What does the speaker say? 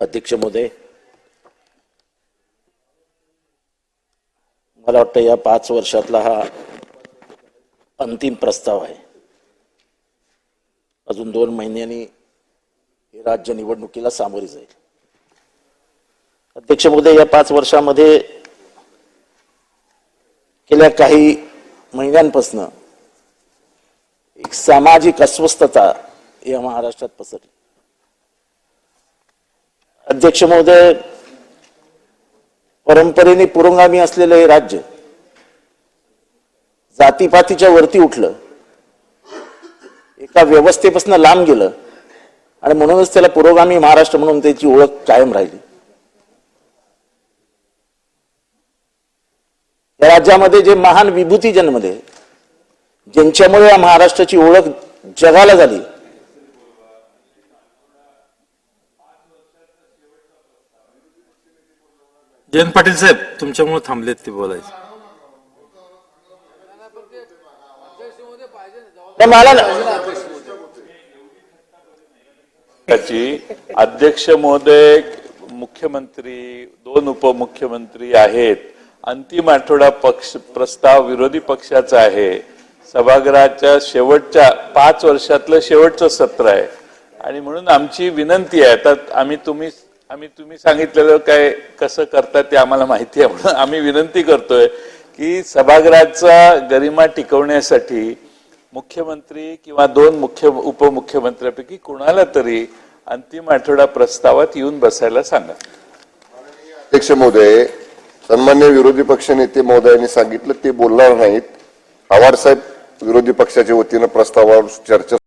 अध्यक्ष महोदय मला वाटतं या पाच वर्षातला हा अंतिम प्रस्ताव आहे. अजून दोन महिन्यांनी हे राज्य निवडणुकीला सामोरे जाईल. अध्यक्ष महोदय या पाच वर्षामध्ये गेल्या काही महिन्यांपासून एक सामाजिक अस्वस्थता या महाराष्ट्रात पसरली. अध्यक्ष महोदय परंपरेने पुरोगामी असलेलं हे राज्य जातीपातीच्या वरती उठलं. एका व्यवस्थेपासून लांब गेलं आणि म्हणूनच त्याला पुरोगामी महाराष्ट्र म्हणून त्याची ओळख कायम राहिली. या राज्यामध्ये जे महान विभूती जन्मले ज्यांच्यामुळे या महाराष्ट्राची ओळख जगाला झाली जयंत पाटील साहेब तुमच्यामुळे थांबलेत ते बोलायचे. मला अध्यक्ष महोदय मुख्यमंत्री दोन उपमुख्यमंत्री आहेत. अंतिम आठवडा पक्ष प्रस्ताव विरोधी पक्षाचा आहे. सभागृहाच्या शेवटच्या पाच वर्षातलं शेवटचं सत्र आहे. आणि म्हणून आमची विनंती आहे आता आम्ही तुम्ही आम्ही तुम्ही सांगितलेलं काय कसं करतात ते आम्हाला माहिती आहे म्हणून आम्ही विनंती करतोय की सभागृहाचा गरिमा टिकवण्यासाठी मुख्यमंत्री किंवा दोन मुख्य उपमुख्यमंत्र्यापैकी कुणाला तरी अंतिम आठवडा प्रस्तावात येऊन बसायला सांगा. अध्यक्ष महोदय सन्मान्य विरोधी पक्ष नेते महोदयांनी सांगितलं ते बोलणार नाहीत. पवार साहेब विरोधी पक्षाच्या वतीनं प्रस्तावावर चर्चा